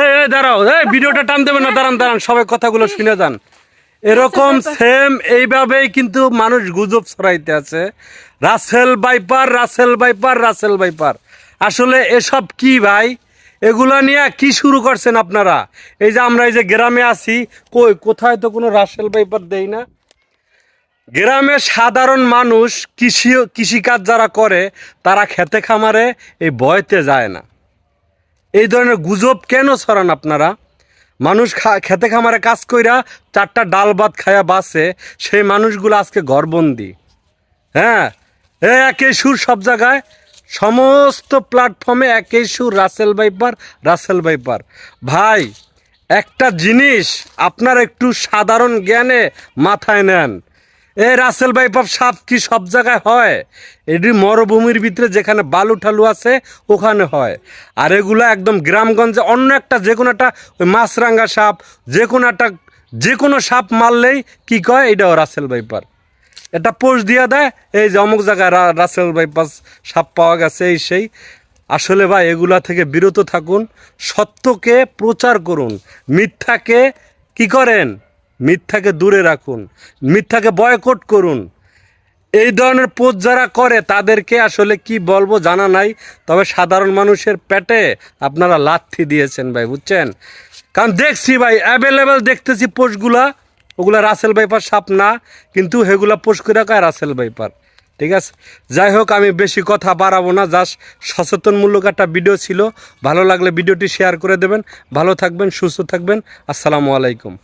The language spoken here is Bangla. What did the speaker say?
এই এই দাঁড়াও। এই ভিডিওটা টান দেবেন না দাঁড়ান দাঁড়ান সবাই কথাগুলো শুনে যান। এরকম সেম এইভাবেই কিন্তু মানুষ গুজব ছড়াইতে আছে। রাসেল বাইপার রাসেল বাইপার রাসেল বাইপার আসলে এসব কি ভাই? এগুলা নিয়ে কি শুরু করছেন আপনারা? এই যে আমরা এই যে গ্রামে আছি কই কোথায় তো কোনো রাসেল বাইপার দেই না? গ্রামের সাধারণ মানুষ কৃষি, কৃষিকাজ যারা করে, তারা খেতে খামারে এই ভয়তে যায় না। এই ধরনের গুজব কেন ছড়ান আপনারা? মানুষ খেতে খামারে কাজ কইরা চারটা ডাল ভাত খায়া বাসে সেই মানুষগুলো আজকে ঘরবন্দি। হ্যাঁ একই সুর সব জায়গায়, সমস্ত প্ল্যাটফর্মে একই সুর, রাসেল বাইপার রাসেল বাইপার ভাই, একটা জিনিস আপনার একটু সাধারণ জ্ঞানে মাথায় নেন। এ রাসেল বাইপাপ সাপ কি সব জায়গায় হয়? এটি মরুভূমির ভিতরে যেখানে বালু ঠালু আছে, ওখানে হয়। আর এগুলো একদম গ্রামগঞ্জে অন্য একটা, যে কোনো একটা ওই মাছরাঙ্গা সাপ, যে কোনো একটা, যে কোনো সাপ মারলেই কি কয়? এটাও রাসেল বাইপার এটা পোষ দিয়ে দেয়, এই যে অমুক জায়গায় রাসেল বাইপাস সাপ পাওয়া গেছে, এই সেই। আসলে ভাই, এগুলা থেকে বিরত থাকুন, সত্যকে প্রচার করুন, মিথ্যাকে কি করেন? মিথ্যাকে দূরে রাখুন, মিথ্যাকে বয়কট করুন। এই ধরনের পোস্ট যারা করে, তাদেরকে আসলে কি বলব জানা নাই, তবে সাধারণ মানুষের পেটে আপনারা লাথি দিয়েছেন ভাই, বুঝছেন? কারণ দেখছি ভাই অ্যাভেলেবেল দেখতেছি পোস্টগুলা ওগুলা রাসেল বাইপার সাপ না, কিন্তু সেগুলা পোস্ট করে কয় রাসেল বাইপার ঠিক আছে? যাই হোক, আমি বেশি কথা বাড়াবো না জাস্ট সচেতনমূলক একটা ভিডিও ছিল, ভালো লাগলে ভিডিওটি শেয়ার করে দেবেন, ভালো থাকবেন, সুস্থ থাকবেন, আসসালামু আলাইকুম।